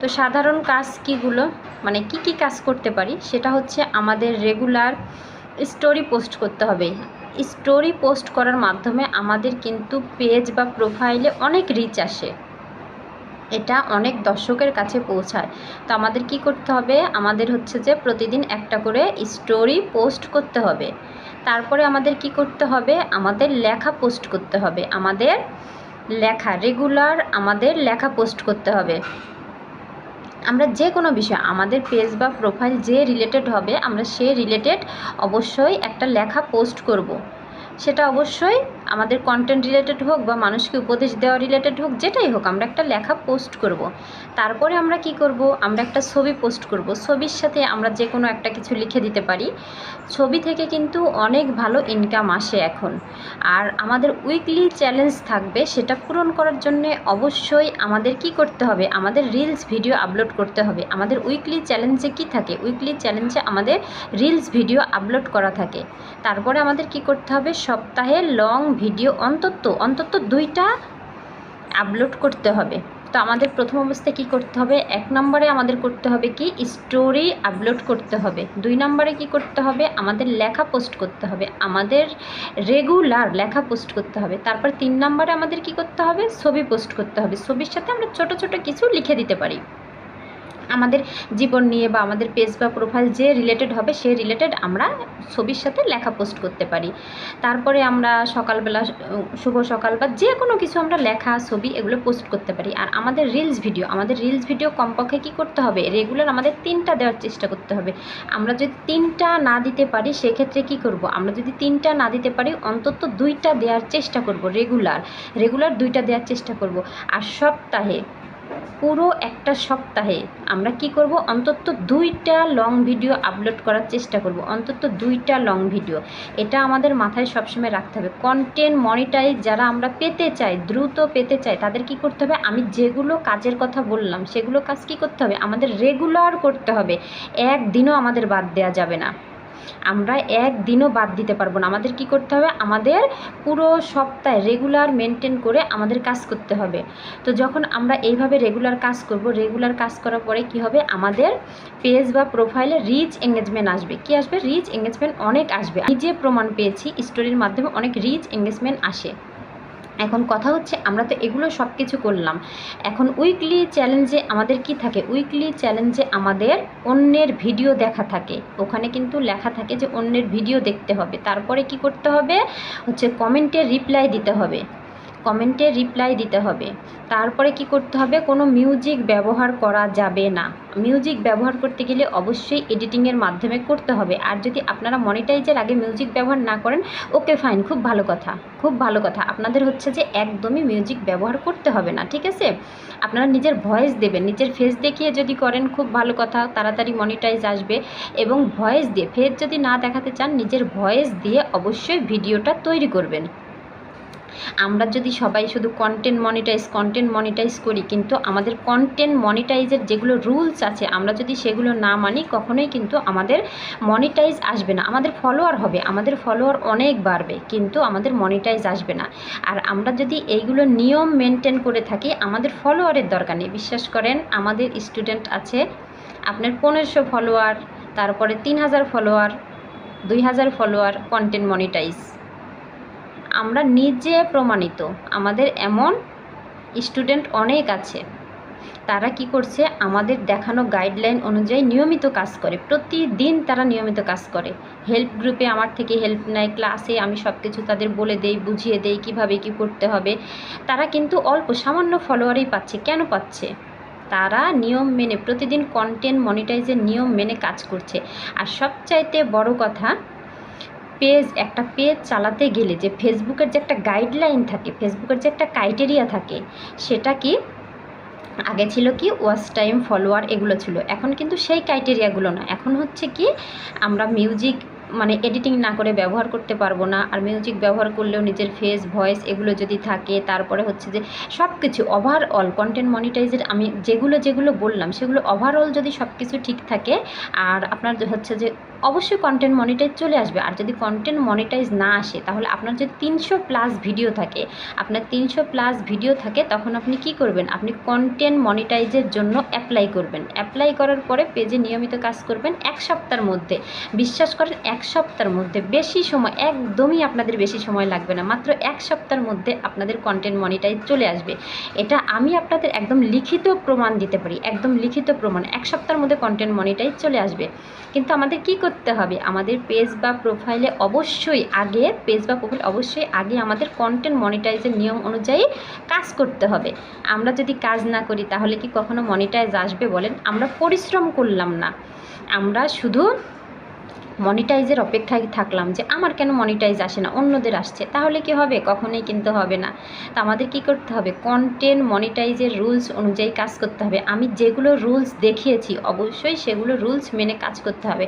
তো সাধারণ কাজ কীগুলো? মানে কি কি কাজ করতে পারি? সেটা হচ্ছে আমাদের রেগুলার স্টোরি পোস্ট করতে হবে। স্টোরি পোস্ট করার মাধ্যমে আমাদের কিন্তু পেজ বা প্রোফাইলে অনেক রিচ আসে। এটা অনেক দর্শকের কাছে পৌঁছায়। তো আমাদের কি করতে হবে? আমাদের হচ্ছে যে প্রতিদিন একটা করে স্টোরি পোস্ট করতে হবে। তারপরে আমাদের কি করতে হবে? আমাদের লেখা পোস্ট করতে হবে। আমাদের লেখা রেগুলার আমাদের লেখা পোস্ট করতে হবে। আমরা যে কোনো বিষয়, আমাদের পেজ বা প্রোফাইল যে রিলেটেড হবে, আমরা সে রিলেটেড অবশ্যই একটা লেখা পোস্ট করব। সেটা অবশ্যই আমাদের কন্টেন্ট রিলেটেড হোক বা মানুষকে উপদেশ দেওয়া রিলেটেড হোক, যেটাই হোক, আমরা একটা লেখা পোস্ট করব। তারপরে আমরা কি করব? আমরা একটা ছবি পোস্ট করব। ছবির সাথে আমরা যে কোনো একটা কিছু লিখে দিতে পারি। ছবি থেকে কিন্তু অনেক ভালো ইনকাম আসে এখন। আর আমাদের উইকলি চ্যালেঞ্জ থাকবে, সেটা পূরণ করার জন্য অবশ্যই আমাদের কি করতে হবে? আমাদের রিলস ভিডিও আপলোড করতে হবে। আমাদের উইকলি চ্যালেঞ্জে কি থাকে? উইকলি চ্যালেঞ্জে আমাদের রিলস ভিডিও আপলোড করা থাকে। তারপরে আমাদের কি করতে হবে? সপ্তাহে লং ভিডিও অন্তত অন্তত দুইটা আপলোড করতে হবে। তো আমাদের প্রথম অবস্থায় কি করতে হবে? এক নম্বরে আমাদের করতে হবে কি? স্টোরি আপলোড করতে হবে। দুই নম্বরে কি করতে হবে? আমাদের লেখা পোস্ট করতে হবে। আমাদের রেগুলার লেখা পোস্ট করতে হবে। তারপর তিন নম্বরে আমাদের কি করতে হবে? ছবি পোস্ট করতে হবে। ছবির সাথে আমরা ছোট ছোট কিছু লিখে দিতে পারি। আমাদের জীবন নিয়ে বা আমাদের পেজ বা প্রোফাইল যে রিলেটেড হবে সে রিলেটেড আমরা ছবির সাথে লেখা পোস্ট করতে পারি। তারপরে আমরা সকালবেলা, শুভ সকাল বা যে কোনো কিছু আমরা লেখা, ছবি এগুলো পোস্ট করতে পারি। আর আমাদের রিলস ভিডিও আমাদের রিলস ভিডিও কমপক্ষে কী করতে হবে? রেগুলার আমাদের তিনটা দেওয়ার চেষ্টা করতে হবে। আমরা যদি তিনটা না দিতে পারি, সেক্ষেত্রে কি করব? আমরা যদি তিনটা না দিতে পারি, অন্তত দুইটা দেওয়ার চেষ্টা করব রেগুলার রেগুলার দুইটা দেওয়ার চেষ্টা করব। আর সপ্তাহে পুরো একটা সপ্তাহে আমরা কি করব? অন্তত দুইটা লং ভিডিও আপলোড করার চেষ্টা করব। অন্তত দুইটা লং ভিডিও এটা আমাদের মাথায় সবসময় রাখতে হবে। কন্টেন্ট মনিটাইজ যারা আমরা পেতে চাই, দ্রুত পেতে চাই, তাদের কি করতে হবে? আমি যেগুলো কাজের কথা বললাম, সেগুলো কাজ কি করতে হবে? আমাদের রেগুলার করতে হবে। একদিনও আমাদের বাদ দেওয়া যাবে না। আমরা একদিনও বাদ দিতে পারব না। আমাদের কি করতে হবে? আমাদের পুরো সপ্তাহে রেগুলার মেনটেন করে আমাদের কাজ করতে হবে। তো যখন আমরা এইভাবে রেগুলার কাজ করব রেগুলার কাজ করার পরে কি হবে? আমাদের পেজ বা প্রোফাইলে রিচ এঙ্গেজমেন্ট আসবে। কি আসবে? রিচ এঙ্গেজমেন্ট অনেক আসবে। নিজে প্রমাণ পেয়েছি স্টোরির মাধ্যমে অনেক রিচ এঙ্গেজমেন্ট আসে। এখন কথা হচ্ছে আমরা তো এগুলো সব কিছু করলাম। এখন উইকলি চ্যালেঞ্জে আমাদের কি থাকে? উইকলি চ্যালেঞ্জে আমাদের অন্যের ভিডিও দেখা থাকে। ওখানে কিন্তু লেখা থাকে যে অন্যের ভিডিও দেখতে হবে। তারপরে কি করতে হবে? হচ্ছে কমেন্টে রিপ্লাই দিতে হবে। কমেন্টে রিপ্লাই দিতে হবে। তারপরে কি করতে হবে? কোনো মিউজিক ব্যবহার করা যাবে না। মিউজিক ব্যবহার করতে গেলে অবশ্যই এডিটিংয়ের মাধ্যমে করতে হবে। আর যদি আপনারা মনিটাইজের আগে মিউজিক ব্যবহার না করেন, ওকে ফাইন, খুব ভালো কথা। খুব ভালো কথা। আপনাদের হচ্ছে যে একদমই মিউজিক ব্যবহার করতে হবে না, ঠিক আছে? আপনারা নিজের ভয়েস দেবেন। নিজের ফেস দেখিয়ে যদি করেন, খুব ভালো কথা, তাড়াতাড়ি মনিটাইজ আসবে। এবং ভয়েস দিয়ে ফেস যদি না দেখাতে চান, নিজের ভয়েস দিয়ে অবশ্যই ভিডিওটা তৈরি করবেন। আমরা যদি সবাই শুধু কন্টেন্ট মনিটাইজ কন্টেন্ট মনিটাইজ করি, কিন্তু আমাদের কন্টেন্ট মনিটাইজের যেগুলো রুলস আছে, আমরা যদি সেগুলো না মানি, কখনোই কিন্তু আমাদের মনিটাইজ আসবে না। আমাদের ফলোয়ার হবে, আমাদের ফলোয়ার অনেক বাড়বে, কিন্তু আমাদের মনিটাইজ আসবে না। আর আমরা যদি এইগুলো নিয়ম মেনটেন করে থাকি, আমাদের ফলোয়ারের দরকার নেই। বিশ্বাস করেন, আমাদের স্টুডেন্ট আছে, আপনার পনেরোশো ফলোয়ার তারপরে তিন হাজার ফলোয়ার দুই হাজার ফলোয়ার কন্টেন্ট মনিটাইজ আমরা নিজে প্রমাণিত। আমাদের এমন স্টুডেন্ট অনেক আছে। তারা কি করছে? আমাদের দেখানো গাইডলাইন অনুযায়ী নিয়মিত কাজ করে। প্রতিদিন তারা নিয়মিত কাজ করে। হেল্প গ্রুপে আমার থেকে হেল্প নেয়, ক্লাসে আমি সব কিছু তাদের বলে দেই, বুঝিয়ে দেই কীভাবে কি করতে হবে। তারা কিন্তু অল্প সামান্য ফলোয়ারই পাচ্ছে। কেন পাচ্ছে? তারা নিয়ম মেনে প্রতিদিন কন্টেন্ট মনিটাইজের নিয়ম মেনে কাজ করছে। আর সবচাইতে বড় কথা পেজ একটা পেজ চালাতে গেলে যে ফেসবুকের যে একটা গাইডলাইন থাকে ফেসবুকের যে একটা ক্রাইটেরিয়া থাকে, সেটা কি? আগে ছিল কি ওয়াচ টাইম ফলোয়ার এগুলো ছিল। এখন কিন্তু সেই ক্রাইটেরিয়াগুলো না। এখন হচ্ছে কি, আমরা মিউজিক মানে এডিটিং না করে ব্যবহার করতে পারব না। আর মিউজিক ব্যবহার করলেও নিজের ফেস ভয়েস এগুলো যদি থাকে, তারপরে হচ্ছে যে সব কিছু ওভারঅল কন্টেন্ট মনিটাইজের আমি যেগুলো যেগুলো বললাম, সেগুলো ওভারঅল যদি সব কিছু ঠিক থাকে, আর আপনার হচ্ছে যে অবশ্যই কন্টেন্ট মনিটাইজ চলে আসবে। আর যদি কন্টেন্ট মনিটাইজ না আসে, তাহলে আপনার যদি তিনশো প্লাস ভিডিও থাকে, আপনার তিনশো প্লাস ভিডিও থাকে, তখন আপনি কি করবেন? আপনি কন্টেন্ট মনিটাইজের জন্য অ্যাপ্লাই করবেন। অ্যাপ্লাই করার পরে পেজে নিয়মিত কাজ করবেন এক সপ্তাহের মধ্যে। বিশ্বাস করেন এক সপ্তাহের মধ্যে বেশি সময়, একদমই আপনাদের বেশি সময় লাগবে না। মাত্র এক সপ্তাহের মধ্যে আপনাদের কন্টেন্ট মনিটাইজ চলে আসবে। এটা আমি আপনাদের একদম লিখিত প্রমাণ দিতে পারি, একদম লিখিত প্রমাণ। এক সপ্তাহের মধ্যে কন্টেন্ট মনিটাইজ চলে আসবে। কিন্তু আমাদের কি করতে হবে? আমাদের পেজ বা প্রোফাইলে অবশ্যই আগে পেজ বা প্রোফাইল অবশ্যই আগে আমাদের কন্টেন্ট মনিটাইজের নিয়ম অনুযায়ী কাজ করতে হবে। আমরা যদি কাজ না করি, তাহলে কি কখনো মনিটাইজ আসবে বলেন? আমরা পরিশ্রম করলাম না। আমরা শুধু মনিটাইজের অপেক্ষায় থাকলাম যে আমার কেন মনিটাইজ আসে না? অন্যদের আসছে। তাহলে কি হবে? কখনোই কিন্তু হবে না। তো আমাদের কি করতে হবে? কন্টেন্ট মনিটাইজের রুলস অনুযায়ী কাজ করতে হবে। আমি যেগুলো রুলস দেখিয়েছি, অবশ্যই সেগুলো রুলস মেনে কাজ করতে হবে।